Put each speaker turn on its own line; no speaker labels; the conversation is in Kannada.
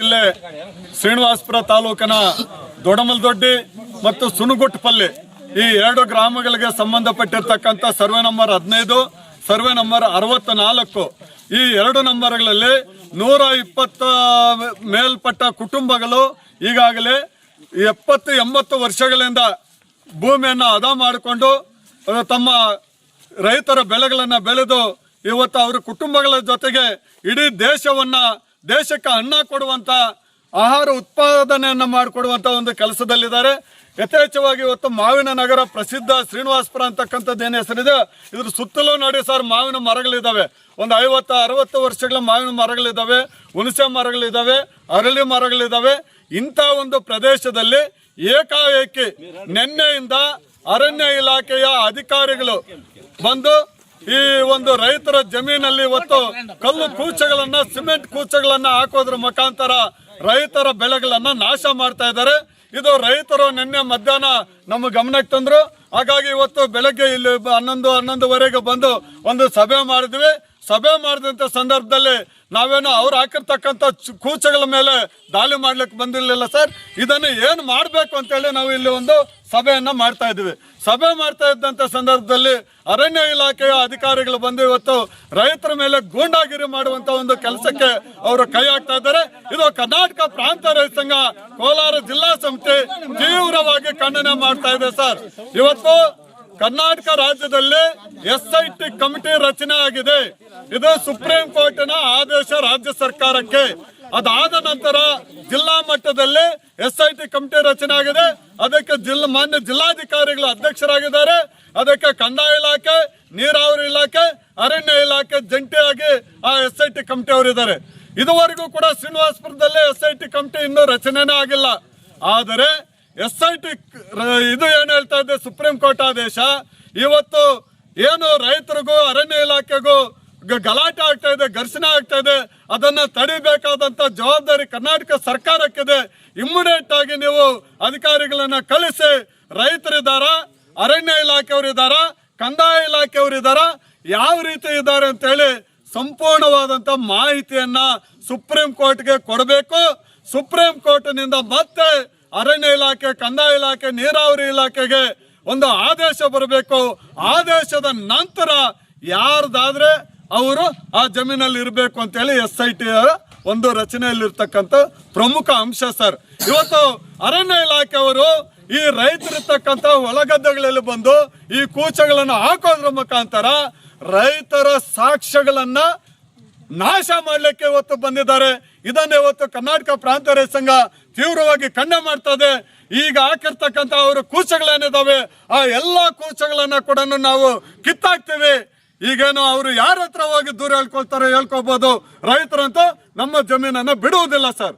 ಜಿಲ್ಲೆ ಶ್ರೀನಿವಾಸಪುರ ತಾಲೂಕಿನ ದೊಡಮಲ್ದೊಡ್ಡಿ ಮತ್ತು ಸುನುಗುಟ್ಟಪಲ್ಲಿ ಈ ಎರಡು ಗ್ರಾಮಗಳಿಗೆ ಸಂಬಂಧಪಟ್ಟಿರ್ತಕ್ಕಂಥ ಸರ್ವೆ ನಂಬರ್ ಹದಿನೈದು, ಸರ್ವೆ ನಂಬರ್ ಅರವತ್ತ ನಾಲ್ಕು ಈ ಎರಡು ನಂಬರ್ಗಳಲ್ಲಿ ನೂರ ಇಪ್ಪತ್ತ ಮೇಲ್ಪಟ್ಟ ಕುಟುಂಬಗಳು ಈಗಾಗಲೇ ಎಪ್ಪತ್ತು, ಎಂಬತ್ತು ವರ್ಷಗಳಿಂದ ಭೂಮಿಯನ್ನು ಅದ ಮಾಡಿಕೊಂಡು ತಮ್ಮ ರೈತರ ಬೆಳೆಗಳನ್ನು ಬೆಳೆದು ಇವತ್ತು ಅವರ ಕುಟುಂಬಗಳ ಜೊತೆಗೆ ಇಡೀ ದೇಶವನ್ನ ದೇಶಕ್ಕೆ ಅನ್ನ ಕೊಡುವಂತ, ಆಹಾರ ಉತ್ಪಾದನೆಯನ್ನು ಮಾಡಿಕೊಡುವಂತ ಒಂದು ಕೆಲಸದಲ್ಲಿದ್ದಾರೆ. ಯಥೇಚ್ಛವಾಗಿ ಇವತ್ತು ಮಾವಿನ ನಗರ ಪ್ರಸಿದ್ಧ ಶ್ರೀನಿವಾಸಪುರ ಅಂತಕ್ಕಂಥದ್ದು ಏನು ಹೆಸರಿದೆ? ಇದ್ರ ಸುತ್ತಲೂ ನೋಡಿ ಸರ್, ಮಾವಿನ ಮರಗಳಿದ್ದಾವೆ ಒಂದು ಐವತ್ತು, ಅರವತ್ತು ವರ್ಷಗಳ ಮಾವಿನ ಮರಗಳಿದ್ದಾವೆ ಹುಣಸೆ ಮರಗಳಿದ್ದಾವೆ ಅರಳಿ ಮರಗಳಿದ್ದಾವೆ ಇಂಥ ಒಂದು ಪ್ರದೇಶದಲ್ಲಿ ಏಕಾಏಕಿ ನಿನ್ನೆಯಿಂದ ಅರಣ್ಯ ಇಲಾಖೆಯ ಅಧಿಕಾರಿಗಳು ಬಂದು ಈ ಒಂದು ರೈತರ ಜಮೀನಲ್ಲಿ ಇವತ್ತು ಕಲ್ಲು ಕೂಚಗಳನ್ನ, ಸಿಮೆಂಟ್ ಕೂಚಗಳನ್ನ ಹಾಕೋದ್ರ ಮುಖಾಂತರ ರೈತರ ಬೆಳೆಗಳನ್ನ ನಾಶ ಮಾಡ್ತಾ ಇದ್ದಾರೆ. ಇದು ರೈತರು ನಿನ್ನೆ ಮಧ್ಯಾಹ್ನ ನಮ್ಮ ಗಮನಕ್ಕೆ ತಂದ್ರು. ಹಾಗಾಗಿ ಇವತ್ತು ಬೆಳಗ್ಗೆ ಇಲ್ಲಿ ಹನ್ನೊಂದು, ಹನ್ನೊಂದುವರೆಗೆ ಬಂದು ಒಂದು ಸಭೆ ಮಾಡಿದ್ವಿ. ಸಭೆ ಮಾಡಿದಂತ ಸಂದರ್ಭದಲ್ಲಿ ನಾವೇನೋ ಅವ್ರು ಹಾಕಿರ್ತಕ್ಕಂಥ ಕೂಚಗಳ ಮೇಲೆ ದಾಳಿ ಮಾಡ್ಲಿಕ್ಕೆ ಬಂದಿರಲಿಲ್ಲ ಸರ್. ಇದನ್ನು ಏನು ಮಾಡಬೇಕು ಅಂತೇಳಿ ನಾವು ಇಲ್ಲಿ ಒಂದು ಸಭೆಯನ್ನು ಮಾಡ್ತಾ ಇದ್ದೀವಿ. ಸಭೆ ಮಾಡ್ತಾ ಇದ್ದಂತ ಸಂದರ್ಭದಲ್ಲಿ ಅರಣ್ಯ ಇಲಾಖೆಯ ಅಧಿಕಾರಿಗಳು ಬಂದು ಇವತ್ತು ರೈತರ ಮೇಲೆ ಗೂಂಡಾಗಿರಿ ಮಾಡುವಂತ ಒಂದು ಕೆಲಸಕ್ಕೆ ಅವರು ಕೈ ಹಾಕ್ತಾ ಇದ್ದಾರೆ. ಇದು ಕರ್ನಾಟಕ ಪ್ರಾಂತ ರೈತ ಸಂಘ ಕೋಲಾರ ಜಿಲ್ಲಾ ಸಂಸ್ಥೆ ತೀವ್ರವಾಗಿ ಖಂಡನೆ ಮಾಡ್ತಾ ಇದೆ ಸರ್. ಇವತ್ತು ಕರ್ನಾಟಕ ರಾಜ್ಯದಲ್ಲಿ ಎಸ್ ಐ ಟಿ ಕಮಿಟಿ ರಚನೆ ಆಗಿದೆ. ಇದು ಸುಪ್ರೀಂ ಕೋರ್ಟಿನ ಆದೇಶ ರಾಜ್ಯ ಸರ್ಕಾರಕ್ಕೆ. ಅದಾದ ನಂತರ ಜಿಲ್ಲಾ ಮಟ್ಟದಲ್ಲಿ ಎಸ್ ಐ ಟಿ ಕಮಿಟಿ ರಚನೆ ಆಗಿದೆ. ಅದಕ್ಕೆ ಜಿಲ್ಲಾ ಮಾನ್ಯ ಜಿಲ್ಲಾಧಿಕಾರಿಗಳು ಅಧ್ಯಕ್ಷರಾಗಿದ್ದಾರೆ. ಅದಕ್ಕೆ ಕಂದಾಯ ಇಲಾಖೆ, ನೀರಾವರಿ ಇಲಾಖೆ, ಅರಣ್ಯ ಇಲಾಖೆ ಜಂಟಿಯಾಗಿ ಆ ಎಸ್ ಐ ಟಿ ಕಮಿಟಿ ಅವರಿದ್ದಾರೆ ಇದುವರೆಗೂ ಕೂಡ ಶ್ರೀನಿವಾಸಪುರದಲ್ಲಿ ಎಸ್ ಐ ಟಿ ಕಮಿಟಿ ಇನ್ನೂ ರಚನೆನೇ ಆಗಿಲ್ಲ. ಆದರೆ ಎಸ್ ಐ ಟಿ ಇದು ಏನು ಹೇಳ್ತಾ ಇದೆ? ಸುಪ್ರೀಂ ಕೋರ್ಟ್ ಆದೇಶ. ಇವತ್ತು ಏನು ರೈತರಿಗೂ, ಅರಣ್ಯ ಇಲಾಖೆಗೂ ಗಲಾಟೆ ಆಗ್ತಾ ಇದೆ, ಘರ್ಷಣೆ ಆಗ್ತಾ ಇದೆ. ಅದನ್ನ ತಡಿಬೇಕಾದಂತ ಜವಾಬ್ದಾರಿ ಕರ್ನಾಟಕ ಸರ್ಕಾರಕ್ಕಿದೆ. ಇಮ್ಮಿಡಿಯೇಟ್ ಆಗಿ ನೀವು ಅಧಿಕಾರಿಗಳನ್ನ ಕಳಿಸಿ. ರೈತರಿದ್ದಾರ ಅರಣ್ಯ ಇಲಾಖೆಯವರಿದ್ದಾರ ಕಂದಾಯ ಇಲಾಖೆಯವರಿದ್ದಾರ ಯಾವ ರೀತಿ ಇದ್ದಾರೆ ಅಂತೇಳಿ ಸಂಪೂರ್ಣವಾದಂತ ಮಾಹಿತಿಯನ್ನ ಸುಪ್ರೀಂ ಕೋರ್ಟ್ಗೆ ಕೊಡಬೇಕು. ಸುಪ್ರೀಂ ಕೋರ್ಟ್ನಿಂದ ಮತ್ತೆ ಅರಣ್ಯ ಇಲಾಖೆ, ಕಂದಾಯ ಇಲಾಖೆ, ನೀರಾವರಿ ಇಲಾಖೆಗೆ ಒಂದು ಆದೇಶ ಬರಬೇಕು. ಆದೇಶದ ನಂತರ ಯಾರ್ದಾದ್ರೆ ಅವರು ಆ ಜಮೀನಲ್ಲಿ ಇರಬೇಕು ಅಂತೇಳಿ ಎಸ್ ಐ ಟಿ ಒಂದು ರಚನೆಯಲ್ಲಿರ್ತಕ್ಕಂಥ ಪ್ರಮುಖ ಅಂಶ ಸರ್. ಇವತ್ತು ಅರಣ್ಯ ಇಲಾಖೆಯವರು ಈ ರೈತರಿರ್ತಕ್ಕಂಥ ಒಳಗದ್ದೆಗಳಲ್ಲಿ ಬಂದು ಈ ಕೂಚಗಳನ್ನು ಹಾಕೋದ್ರ ಮುಖಾಂತರ ರೈತರ ಸಾಕ್ಷ್ಯಗಳನ್ನ ನಾಶ ಮಾಡಲಿಕ್ಕೆ ಇವತ್ತು ಬಂದಿದ್ದಾರೆ. ಇದನ್ನೇ ಇವತ್ತು ಕರ್ನಾಟಕ ಪ್ರಾಂತ ರೈತ ಸಂಘ ತೀವ್ರವಾಗಿ ಖಂಡ ಮಾಡ್ತದೆ. ಈಗ ಹಾಕಿರ್ತಕ್ಕಂಥ ಅವರು ಕೂಚಗಳೇನಿದ್ದಾವೆ ಆ ಎಲ್ಲಾ ಕೂಚಗಳನ್ನ ಕೂಡ ನಾವು ಕಿತ್ತಾಕ್ತೀವಿ. ಈಗೇನು ಅವರು ಯಾರ ಹತ್ರ ಹೋಗಿ ದೂರ ಹೇಳ್ಕೊಳ್ತಾರೆ ಹೇಳ್ಕೋಬಹುದು ರೈತರಂತೂ ನಮ್ಮ ಜಮೀನನ್ನ ಬಿಡುವುದಿಲ್ಲ ಸರ್.